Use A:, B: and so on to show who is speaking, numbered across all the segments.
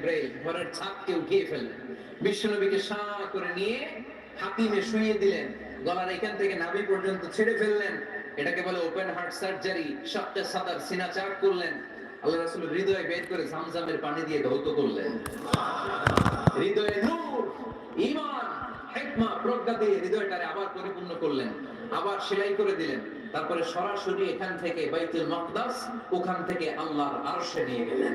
A: জিব্রাইল ঘরের উঠিয়ে ফেললেন। বিশ্বনবীকে সা করে নিয়ে হাতিমে শুয়ে দিলেন। গলার এখান থেকে নাভি পর্যন্ত ছেড়ে ফেললেন। এটাকে বলে ওপেন হার্ট সার্জারি সবচেয়ে সাদার সিনা চাক করলেন। আল্লাহ হৃদয় বের করে জামজামের পানি দিয়ে ধৌত করলেন। হৃদয়ে নূর প্রজ্ঞা দিয়ে হৃদয়টারে আবার পরিপূর্ণ করলেন। আবার সেলাই করে দিলেন। তারপরে সরাসরি এখান থেকে বাইতুল মাকদাস, ওখান থেকে আল্লাহর আরশে নিয়ে গেলেন।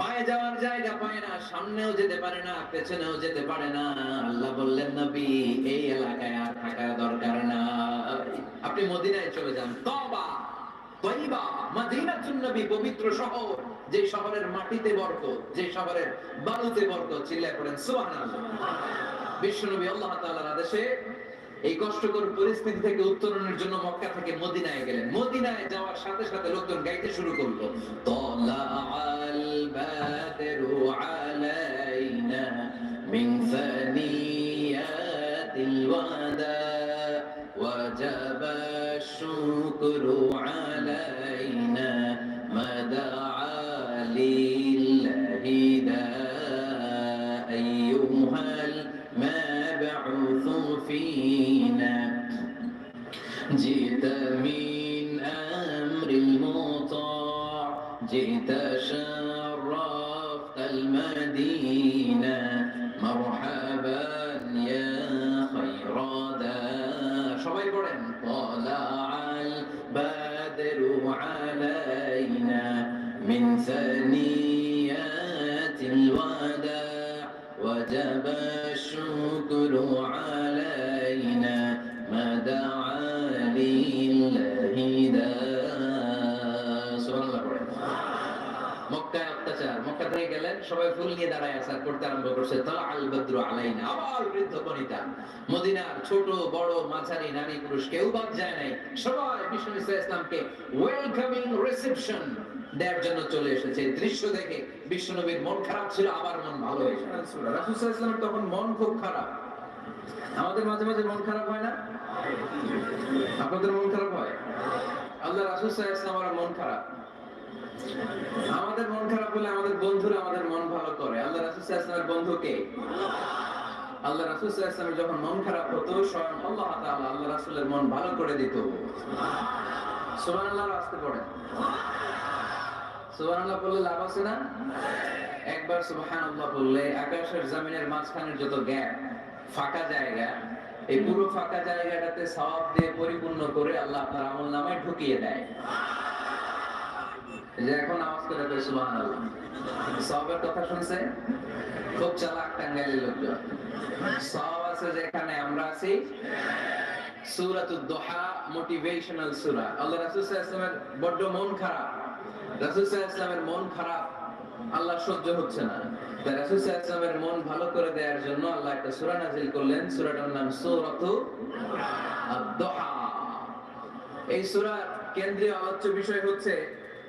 A: বায়ে যাওয়ার জায়গা পায় না, সামনেও যেতে পারে না, পেছনেও যেতে পারে না। আল্লাহ বললেন, নবী, এই এলাকায় আর থাকার দরকার না আপনি মদিনায় চলে যান। তবা তৈবা, মাদিনাতুন নবী, পবিত্র শহর, যে শহরের মাটিতে বরকত, যে শহরের বালুতে বরকত, চিল্লায় পড়েন, সুবহানাল্লাহ। বিশ্বনবী আল্লাহ তাআলার আদেশে এই কষ্টকর পরিস্থিতি থেকে উত্তরণের জন্য মক্কা থেকে মদিনায় গেলেন। মদিনায় যাওয়ার সাথে সাথে লোকজন গাইতে শুরু করল তলা আল আলাইনা মিন সানিয়াতিল ওয়াদা শুকরু আলাইনা جئت من أمر المطاع جئت شرفت المدينة مرحبا তালা আল বদ্র আবার বৃদ্ধ বনিতা মদিনার ছোট, বড়, মাঝারি নারী পুরুষ কেউ বাদ যায় নাই। সবাই বিষ্ণু ইসা ইসলামকে ওয়েলকামিং রিসেপশন দেওয়ার জন্য চলে এসেছে। দৃশ্য দেখে মন খারাপ ছিল, আবার মন ভালো হয়েছে তখন মন খুব খারাপ। আমাদের মাঝে মাঝে মন খারাপ হয় না? আপনাদের মন খারাপ হয়? আল্লাহ রাসূল আলাইহি ওয়াসাল্লামের মন খারাপ। আমাদের মন খারাপ হলে আমাদের বন্ধুরা আমাদের মন ভালো করে। আল্লাহ রাসূল বন্ধুকে আল্লাহ রাসূল সাল্লাল্লাহু যখন মন খারাপ হতো, স্বয়ং আল্লাহ আল্লাহ রাসূলের মন ভালো করে দিত। আসতে বললে লাভ আছে না? একবার বললে আকাশের জমিনের মাঝখানের যত গ্যাপ, ফাঁকা জায়গা, এই পুরো ফাঁকা জায়গাটাতে সওয়াব দিয়ে পরিপূর্ণ করে আল্লাহ আপনার আমল নামায় ঢুকিয়ে দেয়। যে এখন আওয়াজ করে দেয় সুবহানাল্লাহ। সওয়াবের কথা শুনছে? খুব চালাক টাঙ্গাইলের লোকজন। সওয়াব আছে যেখানে আমরা আছি। সূরাতুদ দোহা মোটিভেশনাল সূরা। আল্লাহ রাসূল সাল্লাল্লাহু বড্ড মন খারাপ। রাসূল সাল্লাল্লাহু মন খারাপ, আল্লাহ সহ্য হচ্ছে না। তাই রাসূল সাল্লাল্লাহু মন ভালো করে দেওয়ার জন্য আল্লাহ একটা সূরা নাযিল করলেন। সূরাটার নাম সূরাতু আদ-দোহা এই সূরার কেন্দ্রীয় আলোচ্য বিষয় হচ্ছে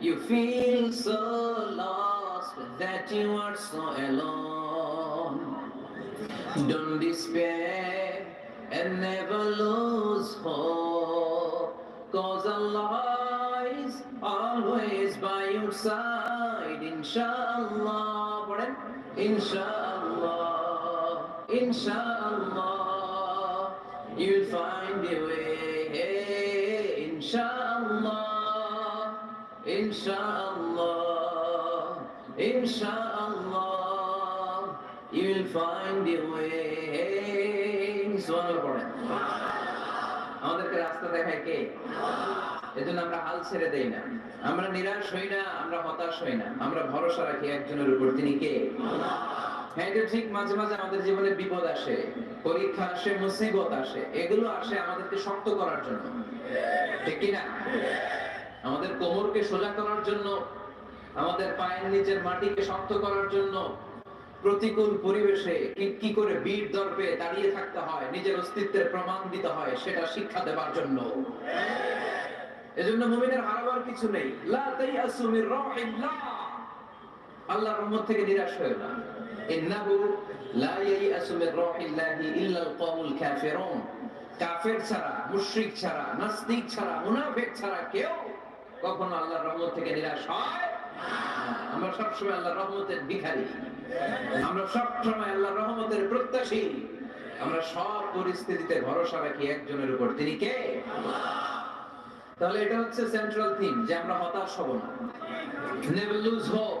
A: You feel so lost that you are so alone. Don't despair and never lose hope. Cause Allah is always by your side. Inshallah. Inshallah. Inshallah. You'll find a way. Inshallah inshallah you'll find a way আমাদেরকে রাস্তা দেখায় কে? এজন্য আমরা হাল ছেড়ে দেই না। আমরা নিরাশ হই না, আমরা হতাশ হই না। আমরা ভরসা রাখি একজনের উপর, তিনি কে? হ্যাঁ ঠিক, মাঝে মাঝে আমাদের জীবনে বিপদ আসে, পরীক্ষা আসে, মুসিবত আসে, এগুলো আসে আমাদেরকে শক্ত করার জন্য। ঠিক কি না? আমাদের কোমরকে সোজা করার জন্য, আমাদের পায়ের নিচের মাটিকে শক্ত করার জন্য প্রতিকূল পরিবেশে কি- করে বীর দর্পে দাঁড়িয়ে থাকতে হয়, নিজের অস্তিত্বের প্রমাণ দিতে হয়, সেটা শিক্ষা দেবার জন্য। এজন্য মুমিনের হারাবার কিছু নেই। লা তাইয়াসু মির রাহিল্লাহ। আল্লাহর রহমত থেকে নিরাশ হয়ে না। ইন্নাহু লা ইয়াইয়াসু মির রাহিল্লাহি ইল্লাল কওমুল কাফিরুন। কাফের ছাড়া, মুশরিক ছাড়া, নাস্তিক ছাড়া, মুনাফিক ছাড়া কেউ কখনো আল্লাহর রহমত থেকে নিরাশ হয়? আমরা সবসময় আল্লাহর রহমতের ভিখারি। আমরা সবসময় আল্লাহর রহমতের প্রত্যাশী। আমরা সব পরিস্থিতিতে ভরসা রাখি একজনের উপর। তিনি কে? তাহলে এটা হচ্ছে সেন্ট্রাল থিম যে আমরা হতাশ হব না। Never lose hope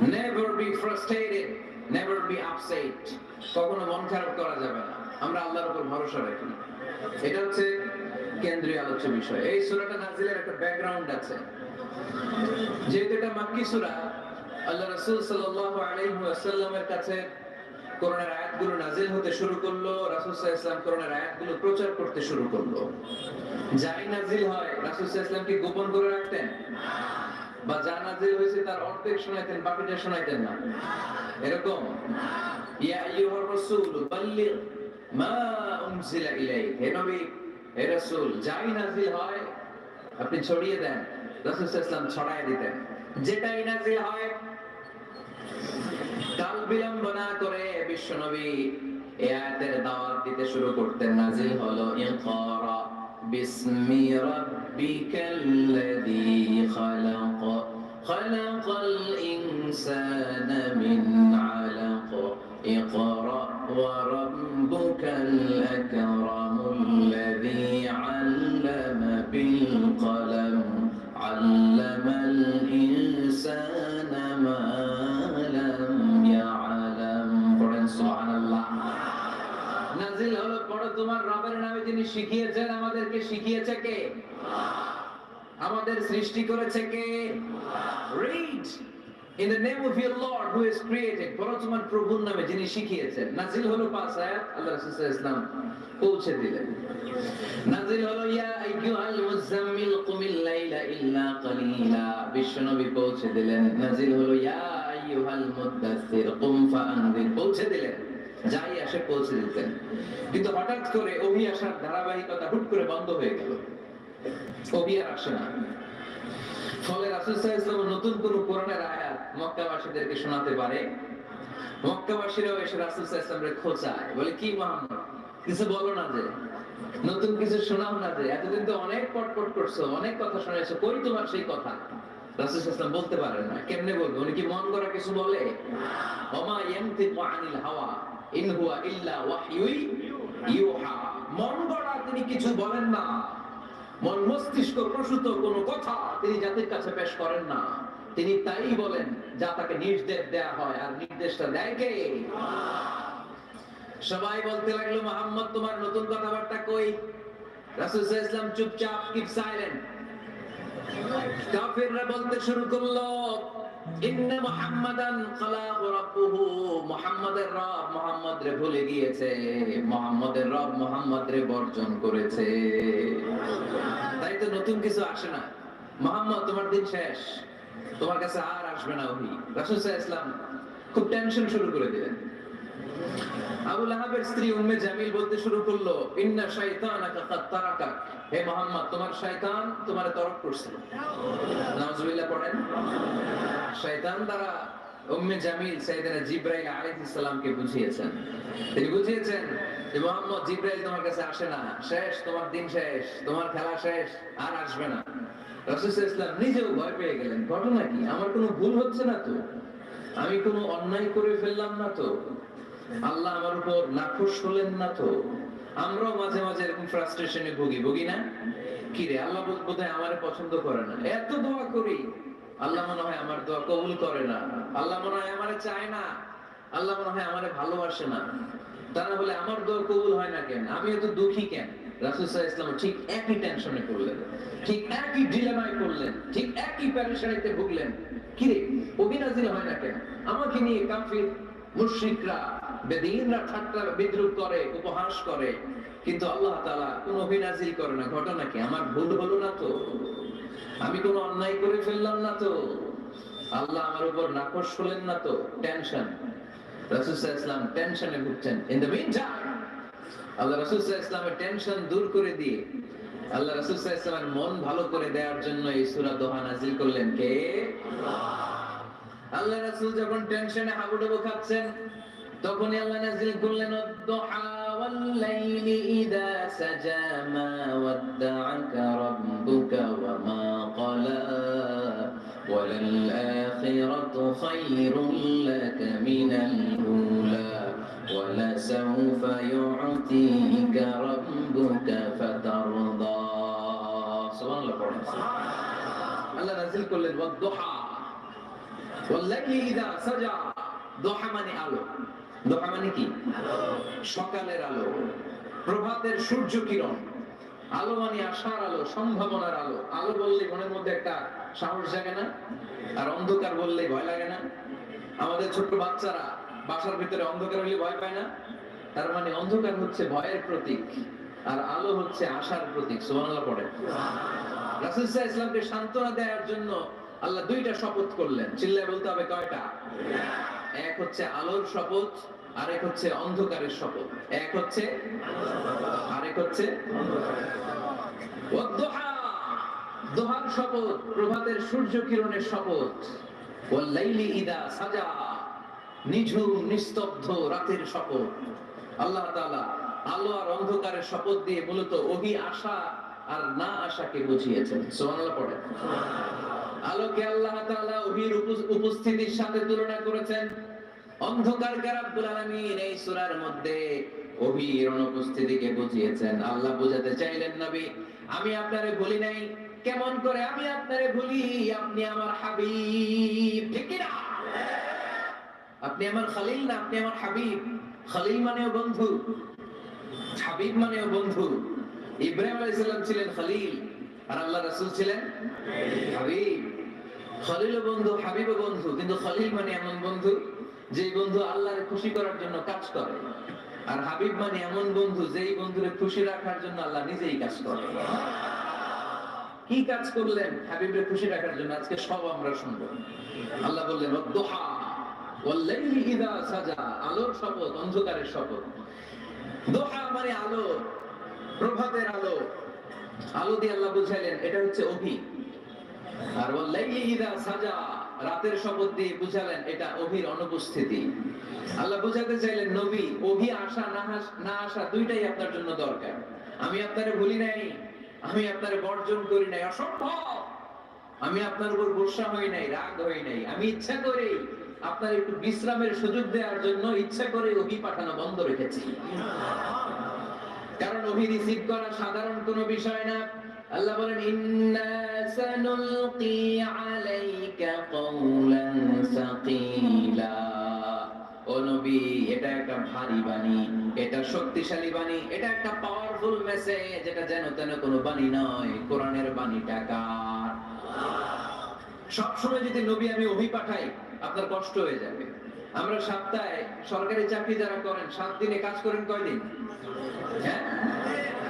A: never be frustrated never be upset কখনো মন খারাপ করা যাবে না। আমরা আল্লাহর উপর ভরসা রাখি। এটা হচ্ছে কেন্দ্রীয় আলোচ্য বিষয়। এই সূরাটা নাজিলের একটা ব্যাকগ্রাউন্ড আছে। যেহেতু এটা মাক্কি সূরা, আল্লাহ রাসূল সাল্লাল্লাহু আলাইহি ওয়াসাল্লামের কাছে আয়াতগুলো নাজিল হতে শুরু করল, রাসূল সাল্লাল্লাহু আলাইহি আয়াতগুলো প্রচার করতে শুরু করল। যাই নাজিল হয়, রাসূল সাল্লাল্লাহু কি গোপন করে রাখতেন? বা যা নাজিল হয়েছে তার অর্ধেক শোনাইতেন, বাকিটা শোনাইতেন না? এরকম? ইয়া আইয়ুহার রাসূল, বাল্লিগ মা উনজিলা হে নবী এ রাসূল, যাই নাজিল হয়, আপনি ছড়িয়ে দেন, রাসূল সাল্লাল্লাহু ছড়ায় দিতেন। যেটাই নাজিল হয়, কাল বিলম্ব না করে বিশ্বনবী এই আয়াতের দাওয়াত দিতে শুরু করতেন। নাজিল হলো, ইকরা বিসমি রাব্বিকাল্লাযী খালাক, খালাকাল ইনসানা মিন আলাক, ইকরা ওয়া রাব্বুকা শিখিয়েছেন আমাদেরকে, শিখিয়েছে কে? আমাদের সৃষ্টি করেছে কে? Read in the name of your lord who is created তোমার প্রভুর নামে যিনি শিখিয়েছেন। নাজিল হলো পাঁচ আয়াত, আল্লাহ রাসূল ওয়াসাল্লাম পৌঁছে দিলেন। নাজিল হলো, ইয়া আইয়ুহাল মুজাম্মিল কুমিল লাইলা ইল্লা কালিলা। বিশ্বনবী পৌঁছে দিলেন। নাজিল হলো, ইয়া আইয়ুহাল মুদ্দাসসির কুম ফাআনজির পৌঁছে দিলেন। যাই আসে পৌঁছে দিতেন। কিন্তু হঠাৎ করে অভি আসার ধারাবাহিকতা হুট করে বন্ধ হয়ে গেল। অভি আর আসে না। ফলে রাসূল আলাইহি নতুন কোন কোরআনের আয়াত মক্কাবাসীদেরকে শোনাতে পারে। মক্কাবাসীরাও এসে রাসূল আলাইহি খোঁচায়, বলে, কি মোহাম্মদ, কিছু বলো না যে, নতুন কিছু শোনাও না যে, এতদিন তো অনেক পটপট করছ, অনেক কথা শুনেছো, কই তোমার সেই কথা? রাসূল ওয়াসাল্লাম বলতে পারেন না। কেমনে বলবে? উনি কি মন করা কিছু বলে? ওমা ইয়ানতিকু আনিল হাওয়া। তিনি কিছু বলেন না। মন মস্তিষ্ক প্রসূত কোনো কথা তিনি জাতির কাছে পেশ করেন না। তিনি তাই বলেন, যা তাকে নির্দেশ দেয়া হয় আর নির্দেশটা দেয় কে? সবাই বলতে লাগল, মোহাম্মদ, তোমার নতুন কথাবার্তা কই? রাসূল ওয়াসাল্লাম চুপচাপ, কিপ সাইলেন্ট। কাফিররা বলতে শুরু করল মুহাম্মাদের রব মুহাম্মদ রে ভুলে গিয়েছে রব রে বর্জন করেছে। তাই তো নতুন কিছু আসে না। মুহাম্মদ, তোমার দিন শেষ। তোমার কাছে আর আসবে না ওহি। রাসূল ওয়াসাল্লাম খুব টেনশন শুরু করে দিলেন। আবু লাহাবের স্ত্রী উম্মে জামিল বলতে শুরু করল, ইন্না শাইতানাকা হে তোমার শয়তান তোমারে তরক করছে। নাউজুবিল্লাহ পড়েন। শয়তান দ্বারা উম্মে জামিল জিবরাইল আলাইহিস সালামকে বুঝিয়েছেন। তিনি বুঝিয়েছেন যে, মোহাম্মদ, জিবরাইল তোমার কাছে আসে না। শেষ, তোমার দিন শেষ, তোমার খেলা শেষ, আর আসবে না। রাসূল ইসলাম নিজেও ভয় পেয়ে গেলেন। ঘটনা কি? আমার কোনো ভুল হচ্ছে না তো? আমি কোনো অন্যায় করে ফেললাম না তো? আল্লাহ আমার উপর নাখোশ হলেন না তো? আমরাও মাঝে মাঝে এরকম ফ্রাস্ট্রেশনে ভুগি ভুগি না? কি রে, আল্লাহ বোধহয় আমারে পছন্দ করে না। এত দোয়া করি। আল্লাহ মনে হয় আমার দোয়া কবুল করে না। আল্লাহ মনে হয় আমারে চায় না। আল্লাহ মনে হয় আমারে ভালোবাসে না। তারা বলে, আমার দোয়া কবুল হয় না কেন? আমি এত দুঃখী কেন? সাল্লাল্লাহু আলাইহি ঠিক একই টেনশনে করলেন ঠিক একই ডিলেমায় করলেন ঠিক একই প্যারেশানিতে ভুগলেন। কি রে অভিনাজিল হয় না কেন? আমাকে নিয়ে কাফির, মুশরিকরা বিদ্রুপ করে, উপহাস করে, কিন্তু আল্লাহ কোন অভিনাজিল করে না। ঘটনা কি? আমার ভুল হলো না তো? আমি কোনো অন্যায় করে ফেললাম না তো? আল্লাহ আমার উপর নাকশ হলেন না তো? টেনশন দূর করে দিয়ে, আল্লাহ মন ভালো করে দেওয়ার জন্য এই সূরা দোহা নাযিল করলেন কে? আল্লাহ রাসূল যখন টেনশনে হাবুডুবু খাচ্ছেন তখনই আল্লাহ নাযিল করলেন ad-duha wal-layli idha saja ma wadda'aka rabbuka wa ma qala وللآخرة خير لك من الأولى ولسوف يعطيك ربك فترضى سبحان الله পড়েন আল্লাহ নাযিল করলেন ওয়াদ-দুহা ওয়াল-লাইলি ইযা সাজা দুহা মানে আলো দুহা মানে কি? সকালের আলো, প্রভাতের সূর্য কিরণ আলো মানে আশার আলো, সম্ভাবনার আলো। আলো বললে মনের মধ্যে একটা সাহস জাগে না, আর অন্ধকার বললে ভয় লাগে না। আমাদের ছোট্ট বাচ্চারা বাসার ভিতরে অন্ধকার হলে ভয় পায় না। তার মানে অন্ধকার হচ্ছে ভয়ের প্রতীক, আর আলো হচ্ছে আশার প্রতীক। সুবহানাল্লাহ পড়ে। রাসূল সাল্লাল্লাহু আলাইহি ইসলামকে সান্ত্বনা দেওয়ার জন্য আল্লাহ দুইটা শপথ করলেন। চিল্লায় বলতে হবে কয়টা? এক হচ্ছে আলোর শপথ আরেক হচ্ছে অন্ধকারের শপথ। এক হচ্ছে আরেক হচ্ছে দোহার শপথ, প্রভাতের সূর্য কিরণের শপথ। ইদা সাজা! নিস্তব্ধ রাতের শপথ। আল্লাহ তাআলা আলো আর অন্ধকারের শপথ দিয়ে মূলত ওহি আশা আর না আশাকে বুঝিয়েছেন। সুবহানাল্লাহ পড়ে আলোকে আল্লাহ তাআলা ওহির উপ- উপস্থিতির সাথে তুলনা করেছেন। অন্ধকারকে রাব্বুল আলামিন এই সূরার মধ্যে ওহির অনুপস্থিতিকে বুঝিয়েছেন? আল্লাহ বোঝাতে চাইলেন নবী, আমি আপনারে বলি নাই। কেমন করে আমি আপনারে বলি আপনি আমার হাবিব। ঠিক না আপনি আমার খালিল না, আপনি আমার হাবিব। খালিল মানেও বন্ধু, হাবিব মানেও বন্ধু। ইব্রাহিম ছিলেন খালিল, আর আল্লাহ রাসূল ছিলেন হাবিব। খলিল বন্ধু হাবিব বন্ধু, কিন্তু খলিল মানে এমন বন্ধু যে বন্ধু আল্লাহর খুশি করার জন্য কাজ করে, আর হাবিব মানে এমন বন্ধু যেই বন্ধুরে খুশি রাখার জন্য আল্লাহ নিজেই কাজ করে। কি কাজ করলেন? হাবিবরে খুশি রাখার জন্য আজকে সব আমরা শুনব। আল্লাহ বললেন দোহা সাজা আলোর শপথ, অন্ধকারের শপথ। দোহা মানে আলো, প্রভাতের আলো। আলো দিয়ে আল্লাহ বুঝাইলেন, এটা হচ্ছে অভি। আর সাজা, রাতের শপথ দিয়ে বুঝালেন এটা অভির অনুপস্থিতি। আল্লাহ বুঝাতে চাইলেন, নবী, অভি আসা না আসা দুইটাই আপনার জন্য দরকার। আমি আপনারে ভুলি নাই, আমি আপনারে বর্জন করি নাই, অসম্ভব! আমি আপনার উপর গোসা হই নাই, রাগ হই নাই, আমি ইচ্ছা করে আপনার একটু বিশ্রামের সুযোগ দেওয়ার জন্য ইচ্ছা করে অভি পাঠানো বন্ধ রেখেছি। কারণ অভি রিসিভ করা সাধারণ কোনো বিষয় না। আল্লাহ বলেন আলাইকা কওলান সাকিলা। ও নবী, এটা একটা ভারী বাণী, এটা শক্তিশালী বাণী, এটা একটা পাওয়ারফুল মেসেজ এটা যেন তেন কোনো বাণী নয়। কোরআনের বাণীটা কার? সবসময় যদি নবী আমি অভি পাঠাই, আপনার কষ্ট হয়ে যাবে। আমরা সপ্তাহে সরকারি চাকরি যারা করেন, সাত দিনে কাজ করেন কয়দিন? হ্যাঁ?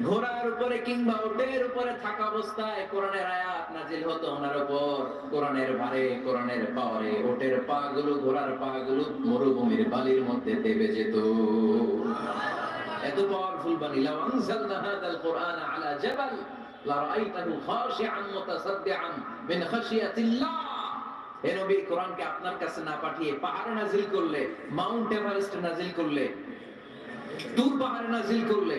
A: ঘোড়ার উপরে কিংবা উটের উপরে থাকা অবস্থায় কোরআনের আয়াত নাজিল হতো ওনার উপর। কোরআনের ভারে, কোরআনের পাওয়ারে ওটের পা গুলো ঘোড়ার পা গুলো মরুভূমির বালির মধ্যে দেবে যেত। এত পাওয়ারফুল বাণী হাদাল কোরআন আলা জাবাল লারাআইতাহু খাশিআন মুতাসাদ্দিআন মিন খাশিয়াতিল্লাহ। হে নবী, কোরআনকে আপনার কাছে না পাঠিয়ে পাহাড়ে নাজিল করলে, মাউন্ট এভারেস্ট নাজিল করলে তুর পাহাড়ে নাজিল করলে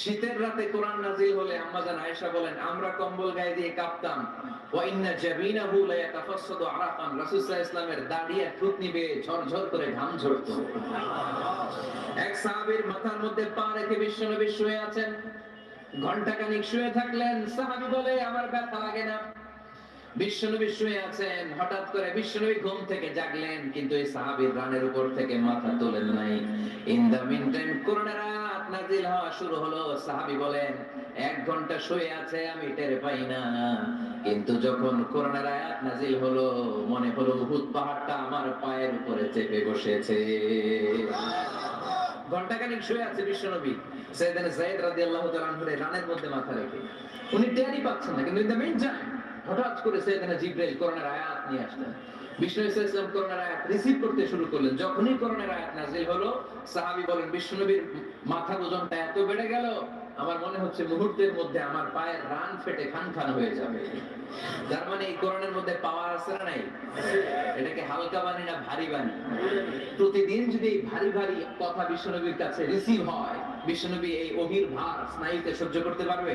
A: শীতের রাতে কোরআন নাজিল হলে আম্মাজান আয়েশা বলেন, আমরা কম্বল গায়ে দিয়ে কাঁপতাম। লা ইয়াতাফাসসাদু আরাকান। রাসূল সাল্লাল্লাহু আলাইহি ইসলামের দাড়ি আর থুতনি বেয়ে ঝরঝর করে ঘাম ঝরতো। এক সাহাবীর মাথার মধ্যে পা রেখে বিশ্বনবী শুয়ে আছেন। ঘণ্টা খানিক শুয়ে থাকলেন। সাহাবী বলে, আমার ব্যথা লাগে না। বিশ্বনবী শুয়ে আছেন। হঠাৎ করে বিশ্বনবী ঘুম থেকে জাগলেন, কিন্তু এই সাহাবীর রানের উপর থেকে মাথা তোলেন নাই। ইন দা মিন টাইম কোরআনের নাজিল হওয়া শুরু হলো, সাহাবী বলেন, এক ঘণ্টা শুয়ে আছে, আমি টের পাই না। কিন্তু যখন কোরআনের আয়াত নাজিল হলো, মনে হলো উহুদ পাহাড়টা আমার পায়ের উপরে চেপে বসেছে। ঘন্টাখানিক শুয়ে আছে বিশ্বনবী। সাইয়েদনা যায়েদ রাদিয়াল্লাহু তাআলা আনহু রানের মধ্যে মাথা রেখে। উনি টেরই পাচ্ছেন না, কিন্তু হঠাৎ করে সাইয়েদনা জিবরাইল কোরআনের আয়াত নিয়ে আসলেন। বিষ্ণু কোরআনের আয়াত রিসিভ করতে শুরু করলেন। যখনই কোরআনের আয়াত নাজিল হলো, সাহাবী বলেন বিশ্বনবীর মাথার ওজনটা এত বেড়ে গেল, আমার মনে হচ্ছে মুহূর্তের মধ্যে আমার পায়ের রান ফেটে খান খান হয়ে যাবে। তার মানে এই কোরআনের মধ্যে পাওয়ার আছে না নাই? এটাকে হালকা বাণী না ভারী বাণী? প্রতিদিন যদি এই ভারী ভারী কথা বিশ্বনবীর কাছে রিসিভ হয় বিশ্বনবী এই অহির ভার স্নায়ুতে সহ্য করতে পারবে?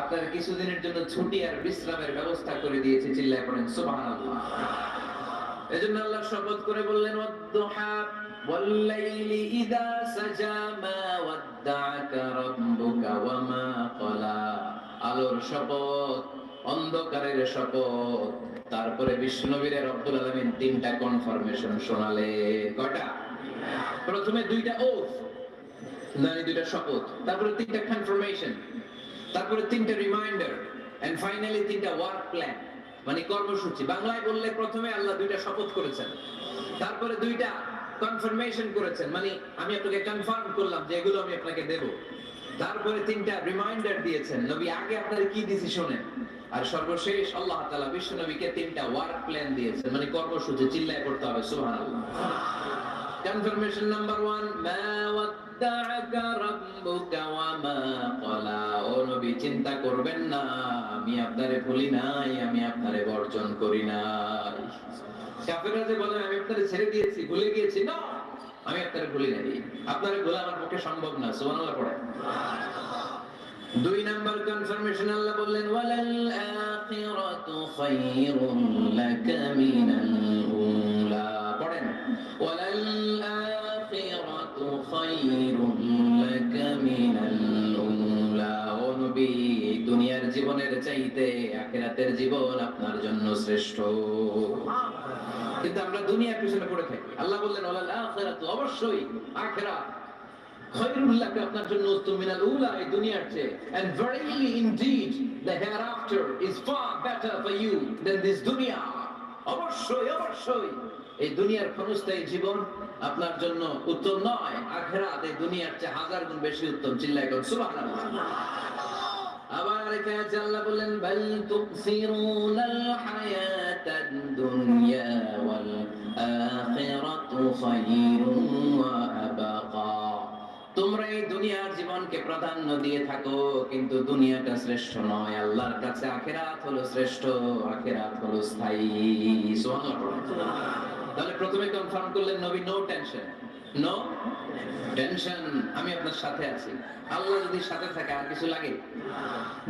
A: আপনার কিছুদিনের জন্য ছুটি আর বিশ্রামের ব্যবস্থা করে দিয়েছি চিল্লায় পড়েন, সুবহানাল্লাহ। এজন্য আল্লাহ শপথ করে বললেন ইযা সাজা মা ওয়াদ্দাআকা রাব্বুকা ওয়া মা ক্বালা। আলোর শপথ, অন্ধকারের শপথ। তারপরে বিষ্ণুবীরে রব্বুল আলামিন তিনটা কনফার্মেশন শোনালে। কয়টা? প্রথমে দুইটা ওথ মানে দুইটা শপথ, তারপরে তিনটা কনফার্মেশন তারপরে তিনটা রিমাইন্ডার এন্ড ফাইনালি তিনটা ওয়ার্ক প্ল্যান মানে কর্মসূচি। বাংলায় বললে প্রথমে আল্লাহ দুইটা শপথ করেছেন, তারপরে দুইটা কনফার্মেশন করেছেন মানে আমি আপনাকে কনফার্ম করলাম যে এগুলো আমি আপনাকে দেব। তারপরে তিনটা রিমাইন্ডার দিয়েছেন, নবী আগে আপনার কি দিছি শোনেন আর সর্বশেষ আল্লাহ তাআলা বিশ্ব নবীকে তিনটা ওয়ার্ক প্ল্যান দিয়েছেন মানে কর্মসূচি, চিল্লায় করতে হবে, সুবহানাল্লাহ। কনফার্মেশন নাম্বার 1 মা রাব্বুকা ওয়া ক্বালা ও নবী, চিন্তা করবেন না, আমি আপনারে ভুলি নাই, আমি আপনারে বর্জন করি নাই। কাফেররা যে বলে, আমি আপনারে ছেড়ে দিয়েছি, ভুলে গিয়েছি। না, আমি আপনারে ভুলি নাই। আপনারে ভোলা আমার পক্ষে সম্ভব না, সুবহানাল্লাহ পড়ে দুই নাম্বার কনফার্মেশন আল্লাহ বললেন, ওয়ালাল আখিরাতু খায়রুন লাকা মিনাল উলা। খায়রুন লাকা মিনাল উলা ও নবী দুনিয়ার জীবনের চাইতে আখিরাতের জীবন আপনার জন্য শ্রেষ্ঠ কিন্তু আমরা দুনিয়ার পিছনে পড়ে থাকি। আল্লাহ বললেন ওয়ালাল আখিরাতু অবশ্যই আখিরাত। খায়রুল লাকা, আপনার জন্য উত্তম মিনাল উলা এই দুনিয়ার চেয়ে। And verily indeed, the hereafter is far better for you than this dunya অবশ্যই অবশ্যই। এই দুনিয়ার ক্ষণস্থায়ী জীবন আপনার জন্য উত্তম নয়, আখেরাত এই দুনিয়ার চেয়ে হাজার গুণ বেশি উত্তম। চিল্লায় কোন সুবহানাল্লাহ। আবার আল্লাহ বললেন, বাল তুকসিরুনাল হায়াতাদ দুনিয়া ওয়াল আখিরাতু খায়রুন ওয়া আবাকা। তোমরা এই দুনিয়ার জীবনকে প্রাধান্য দিয়ে থাকো, কিন্তু দুনিয়াটা শ্রেষ্ঠ নয়। আল্লাহর কাছে আখেরাত হলো শ্রেষ্ঠ, আখেরাত হলো স্থায়ী। সুবহানাল্লাহ। তাহলে প্রথমে কনফার্ম করলেন নবী নো টেনশন নো টেনশন আমি আপনার সাথে আছি। আল্লাহ যদি সাথে থাকে, আর কিছু লাগে?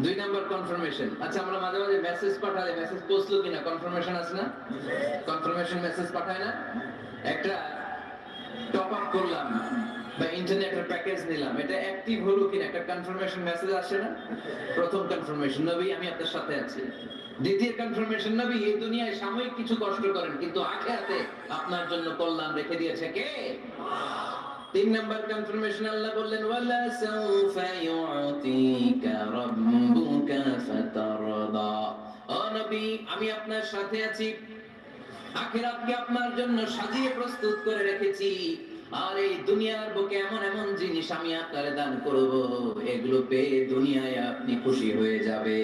A: দুই নাম্বার কনফার্মেশন আচ্ছা আমরা মাঝে মাঝে মেসেজ পাঠালে মেসেজ পৌঁছলো কিনা? কনফার্মেশন আছে না? কনফার্মেশন মেসেজ পাঠায় না? একটা টপ আপ করলাম বা ইন্টারনেটের প্যাকেজ নিলাম। এটা অ্যাক্টিভ হলো কিনা? একটা কনফার্মেশন মেসেজ আসে না? প্রথম কনফার্মেশন নবী, আমি আপনার সাথে আছি। দ্বিতীয় কনফার্মেশন নবী, এই দুনিয়ায় সাময়িক কিছু কষ্ট করেন, কিন্তু আখেরাতে আপনার জন্য কল্যাণ রেখে দিয়েছে কে? তিন নাম্বার কনফার্মেশন আল্লাহ বললেন, ওয়ালা সাউফা ইউতিকা রাব্বুকা ফাতারদা। ও নবী, আমি আপনার সাথে আছি। আখিরাতকে আপনার জন্য সাজিয়ে প্রস্তুত করে রেখেছি। আর এই দুনিয়ার বুকে এমন এমন জিনিস আমি আপনারে দান করব, এগুলো পেয়ে দুনিয়ায় আপনি খুশি হয়ে যাবে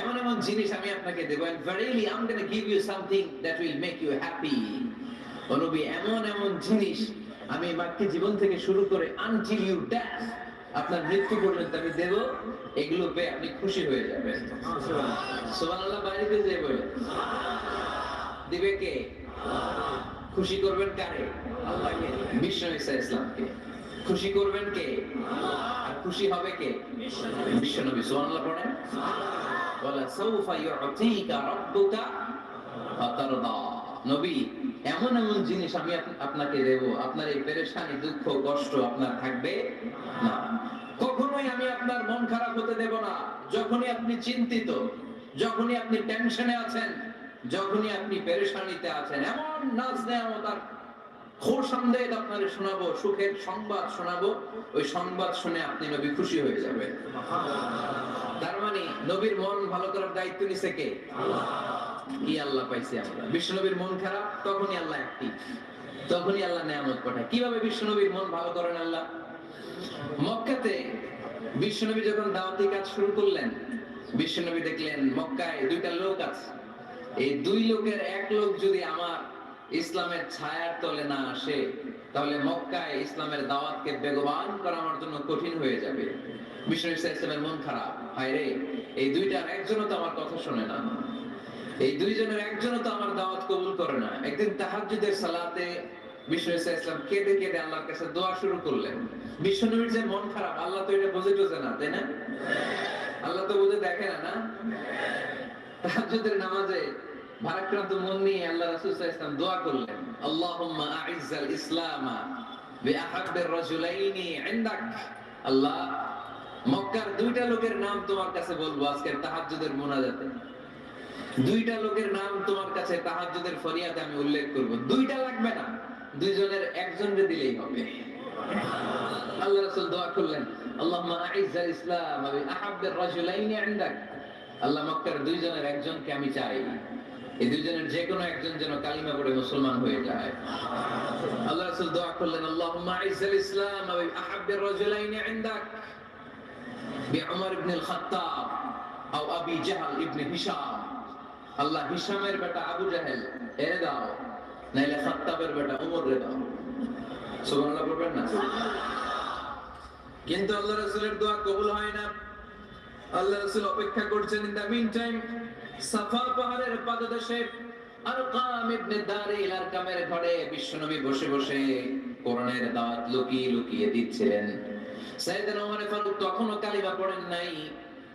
A: এমন এমন জিনিস আমি আপনাকে দেব, and verily I'm going to give you something that will make you happy ও নবী, এমন এমন জিনিস আমি বাক্য জীবন থেকে শুরু করে until you death আপনার মৃত্যু পর্যন্ত আমি দেব, এগুলো পেয়ে আপনি খুশি হয়ে যাবেন। যে বলে দিবে কে? খুশি করবেন কারে বিশ্ব ঈসা ইসলামকে। খুশি করবেন কে? আর খুশি হবে কে? বিশ্ব নবী। সুবহানাল্লাহ পড়েন। বলা সাউফা ইউতিকা রাব্বুকা ফাতারদা। নবী এমন এমন জিনিস আমি আপনাকে দেব। আপনার এই পেরেশানি দুঃখ কষ্ট আপনার থাকবে না। কখনোই আমি আপনার মন খারাপ হতে দেব না। যখনই আপনি চিন্তিত যখনই আপনি টেনশনে আছেন যখনই আপনি পেরেশানিতে আছেন এমন নাচ নেওয়া তার খোর সন্দেহ আপনারে শোনাবো সুখের সংবাদ শোনাবো ওই সংবাদ শুনে আপনি নবী খুশি হয়ে যাবেন। তার মানে নবীর মন ভালো করার দায়িত্ব নিছে কে? কি আল্লাহ পাইছি আমরা? বিশ্বনবীর মন খারাপ তখনই আল্লাহ একটি। তখনই আল্লাহ নেয়ামত পাঠায়। কীভাবে বিশ্বনবীর মন ভালো করেন আল্লাহ? মক্কাতে বিশ্বনবী যখন দাওয়াতি কাজ শুরু করলেন বিশ্বনবী দেখলেন মক্কায় দুইটা লোক আছে। এই দুই লোকের এক লোক যদি আমার ইসলামের ছায়ার তলে না আসে, তাহলে মক্কায় ইসলামের দাওয়াতকে বেগবান করা আমার জন্য কঠিন হয়ে যাবে। বিষ্ণু ইসলামের মন খারাপ। হায় রে, এই দুইটার একজনও তো আমার কথা শোনে না। এই দুইজনের একজনও তো আমার দাওয়াত কবুল করে না। একদিন তাহাজ্জুদের সালাতে বিষ্ণু ইসা ইসলাম কেঁদে কেঁদে আল্লাহর কাছে দোয়া শুরু করলেন। বিশ্বনবীর যে মন খারাপ, আল্লাহ তো এটা বুঝে টুঝে না, তাই না? আল্লাহ তো বুঝে দেখে না না? তাহাজ্জুদের নামাজে ভারাক্রান্ত মন নিয়ে আল্লাহ রাসূল সাল্লাল্লাহু দোয়া করলেন, আল্লাহুম্মা বিআহাব্বির রাজুলাইনি ইনদাক। আল্লাহ, মক্কার দুইটা লোকের নাম তোমার কাছে বলব তাহাজ্জুদের মুনাজাতে। দুইটা লোকের নাম তোমার কাছে তাহাজ্জুদের আমি উল্লেখ করব। দুইটা লাগবে না, দুইজনের একজনকে দিলেই হবে। আল্লাহ রাসূল দোয়া করলেন, আল্লাহুম্মা আ'izzal ইসলাম বিআহাব্বির রাজুলাইনি ইনদাক। আল্লাহ মক্কার দুইজনের একজনকে আমি চাই এই দুইজনের যে কোনো একজন যেন কালিমা পড়ে মুসলমান হয়ে যায়। আল্লাহ রাসূল দোয়া করলেন, আল্লাহুম্মা আইজ্জাল ইসলাম ওয়া আহাব্বির রাজুলাইন ইনদাক বিউমর ইবনে আল খাত্তাব আও আবি জাহল ইবনে হিশাম। আল্লাহ হিশামের বেটা আবু জাহেল এর দাও, নাইলে খাত্তাবের বেটা উমর রে দাও। সুবহানাল্লাহ বলবেন না? কিন্তু আল্লাহ রাসূলের দোয়া কবুল হয় না। আল্লাহ রাসূল অপেক্ষা করছেন, in the mean time Safa পাহাড়ের পাদদেশে ইবনে দারিল ঘরে বিশ্বনবী বসে বসে কোরআনের দাওয়াত লুকিয়ে লুকিয়ে দিচ্ছিলেন। সাইয়েদনা ওমর ফারুক তখনও কালিমা পড়েন নাই।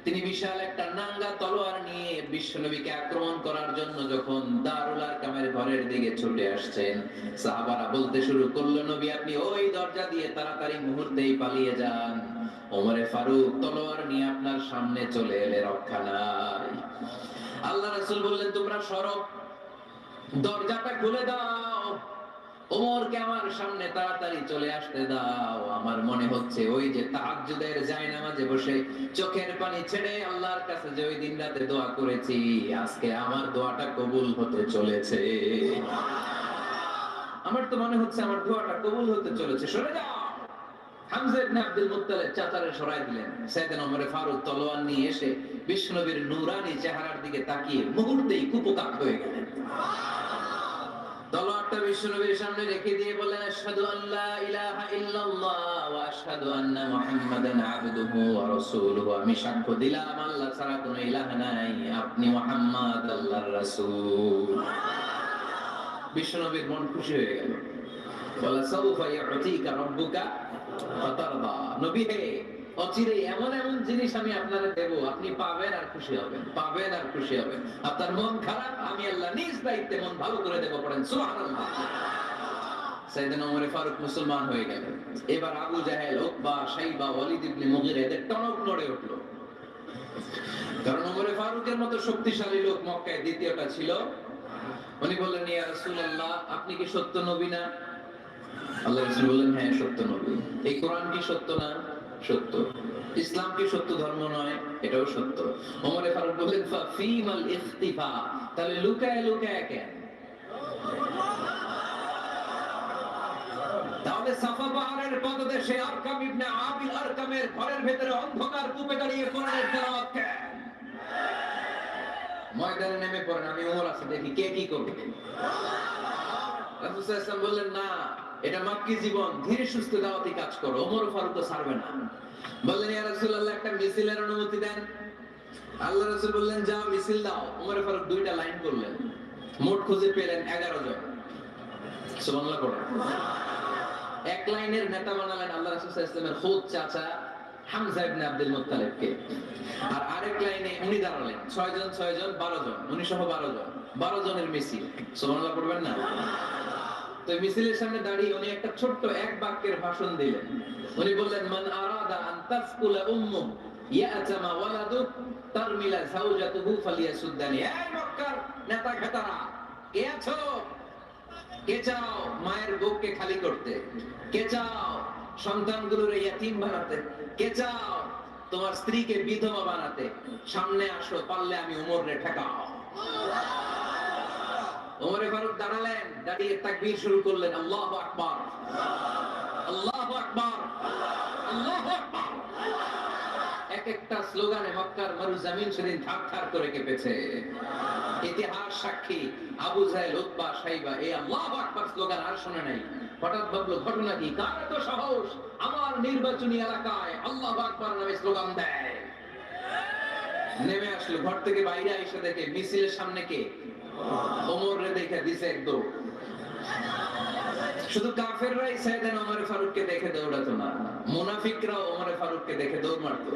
A: তিনি বিশাল একটা নাঙ্গা তলোয়ার নিয়ে বিশ্বনবীকে আক্রমণ করার জন্য যখন দারুল আরকামের ঘরের দিকে ছুটে আসছেন, সাহাবারা বলতে শুরু করল, নবী, আপনি ওই দরজা দিয়ে তাড়াতাড়ি মুহূর্তেই পালিয়ে যান। ওমরে ফারুক, তলোয়ার নিয়ে আপনার সামনে চলে এলে রক্ষা নাই। আল্লাহ রাসূল বললেন, তোমরা সরব দরজাটা খুলে দাও। ওমরকে আমার সামনে তাড়াতাড়ি চলে আসতে দাও। আমার মনে হচ্ছে ওই যে তাহাজ্জুদের জায়নামাজে বসে চোখের পানি ছেড়ে আল্লাহর কাছে যে ওই দিন রাতে দোয়া করেছি, আজকে আমার দোয়াটা কবুল হতে চলেছে। আমার তো মনে হচ্ছে আমার দোয়াটা কবুল হতে চলেছে। সরে যাও। আমি সাক্ষ্য দিলাম, আল্লাহ ছাড়া ইলাহ নাই। আপনি মুহাম্মদ আল্লাহর মন খুশি হয়ে গেল। বলা মন মন মুসলমান হয়ে গেলেন এবার আবু জাহেল এদের টনক নড়ে উঠল। কারণ ফারুকের মতো শক্তিশালী লোক মক্কায় দ্বিতীয়টা ছিল। উনি বললেন আপনি কি সত্য নবী না? আল্লাহ রাসূল বললেন হ্যাঁ সত্য নবী। এই কোরআন কি সত্য না? সত্য। ইসলাম কি সত্য ধর্ম নয়? এটাও সত্য। ওমরে ফারুক বললেন ফিমাল ইখতিফা। তাহলে লুকায় লুকায় কেন? তাহলে সাফা পাহাড়ের পদদেশে আরকাম ইবনে আবিল আরকামের ঘরের ভেতরে অন্ধকার কূপে দাঁড়িয়ে কোরআনের তেলাওয়াত কেন? ময়দানে নেমে পড়েন, আমি ওমর আছে, দেখি কে কি করবে? রাসূল সাল্লাল্লাহু আলাইহি বললেন, না এটা মাক্কি জীবন, ধীরে সুস্থে দাওয়াতি কাজ করো, ওমর ফারুক ছাড়বে না। বললেন, ইয়া রাসূলুল্লাহ, একটা মিছিলের অনুমতি দেন। আল্লাহ রাসূল বললেন যাও মিছিল দাও। ওমর ফারুক দুইটা লাইন করলেন মোট খুঁজে পেলেন 11 জন। সুবহানাল্লাহ এক লাইনের নেতা বানালেন আল্লাহ রাসূল সাল্লাল্লাহু খুদ চাচা হামজা ইবনে আব্দুল মুত্তালিবকে। আর আরেক লাইনে উনি দাঁড়ালেন, ছয় জন ছয় জন, বারো জন, উনি সহ বারো জন। বারো জনের মিছিল। সুবহানাল্লাহ পড়বেন না? তো মিছিলের সামনে দাঁড়িয়ে উনি একটা ছোট্ট এক বাক্যের ভাষণ দিলেন। উনি বললেন, মান আরাদা আন উম্মু তারমিলা ফালিয়াসুদ্দানি। এই মক্কার নেতা খেতারা কে আছো? কে চাও মায়ের বুককে খালি করতে? কে চাও সন্তানগুলোর ইয়াতিম বানাতে? কে চাও তোমার স্ত্রীকে বিধবা বানাতে? সামনে আসো, পারলে আমি উমরে ঠেকাও। ওমরে ফারুক দাঁড়ালেন, দাঁড়িয়ে তাকবীর শুরু করলেন, আল্লাহু আকবার। আল্লাহু আকবার। আল্লাহু এক একটা স্লোগানে মক্কার মরুজামিন সেদিন থার থার করে কেঁপেছে। ইতিহাস সাক্ষী, আবু জাহেল, উতবা, সাইবা, এই আল্লাহু আকবার স্লোগান আর শুনে নাই। হঠাৎ ভাবলো, ঘটনা কি? কার এত সাহস? আমার নির্বাচনী এলাকায় আল্লাহু আকবার নামে স্লোগান দেয়। নেমে আসলো, ঘর থেকে বাইরে এসে দেখে, মিছিলের সামনে কে? ওমর রে দেখে দিছে একদম। শুধু কাফেররাই সাইয়েদানা ওমর ফারুককে দেখে দৌড়াতো না। মুনাফিকরাও ওমর ফারুককে দেখে দৌড় মারতো।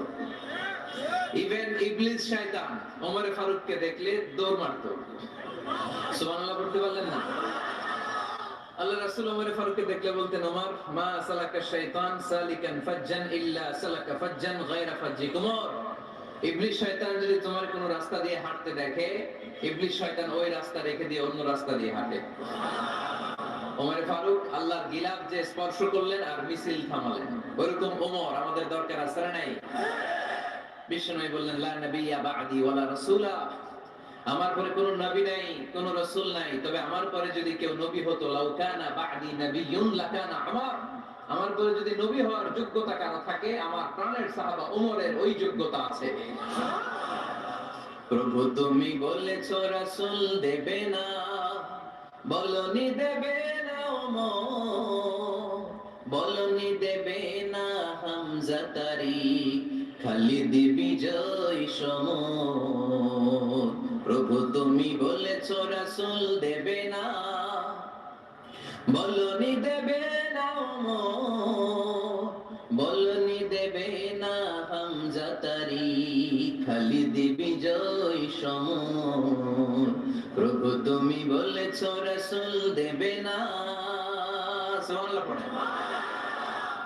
A: ইভেন ইবলিস শয়তান ওমর ফারুককে দেখলে দৌড় মারতো। সুবহানাল্লাহ পড়তে পারলেন না? আল্লাহ রাসূল ওমর ফারুককে দেখলে বলতেন, ওমর, মা সালাকা শাইতান সালিকান ফাজ্জান ইল্লা সালাকা ফাজ্জান গায়রা ফাজ্জিক ওমর ইবলিস শয়তান যদি তোমার কোন রাস্তা দিয়ে হাঁটতে দেখে, ইবলিস শয়তান ওই রাস্তা রেখে দিয়ে অন্য রাস্তা দিয়ে হাঁটে। ওমর ফারুক যে স্পর্শ করলেন আর মিছিল থামালেন। ওরকম ওমর আমাদের দরকার আছে নাই? বললেন, লা বা'দি ওয়ালা রাসূলা। আমার পরে কোনো নবী নাই, কোনো রাসূল নাই। তবে আমার পরে যদি কেউ নবী হতো, লাউ কানা বা'দি নাবিয়্যুন লাকানা আমার আমার পরে যদি নবী হওয়ার যোগ্যতা কারও থাকে, আমার প্রাণের সাহাবা ওমরের ওই যোগ্যতা আছে। প্রভু, তুমি বলেছ রাসূল দেবে না, বলনি দেবে না ওমর, বলনি দেবে না হামজা খালি খালিদ বিজয় সমর। প্রভু, তুমি বলেছ রাসূল দেবে না বলনি দেবে না বলনি দেবে না হামজা তারিক খালিদ বিজয় সমর। প্রভু তুমি বলেছ, রাসূল দেবে না।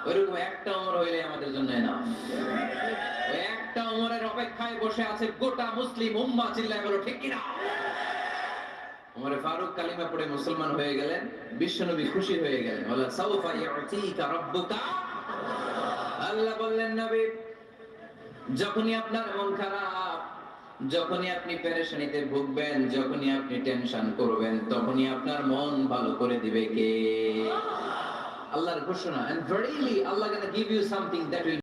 A: ওইরকম একটা ওমর হইলে আমাদের জন্য না একটা ওমরের অপেক্ষায় বসে আছে গোটা মুসলিম উম্মাহ চিল্লায় বলো, ঠিক কিনা? ওমরে ফারুক কালিমা পড়ে মুসলমান হয়ে গেলেন, বিশ্বনবী খুশি হয়ে গেলেন। সাউফা আল্লাহ বললেন, নবী, যখনই আপনার মন খারাপ, যখনই আপনি পেরেশানিতে ভুগবেন, যখনই আপনি টেনশন করবেন, তখনই আপনার মন ভালো করে দিবে কে? আল্লাহর ঘোষণা। And verily Allah gonna give you something that will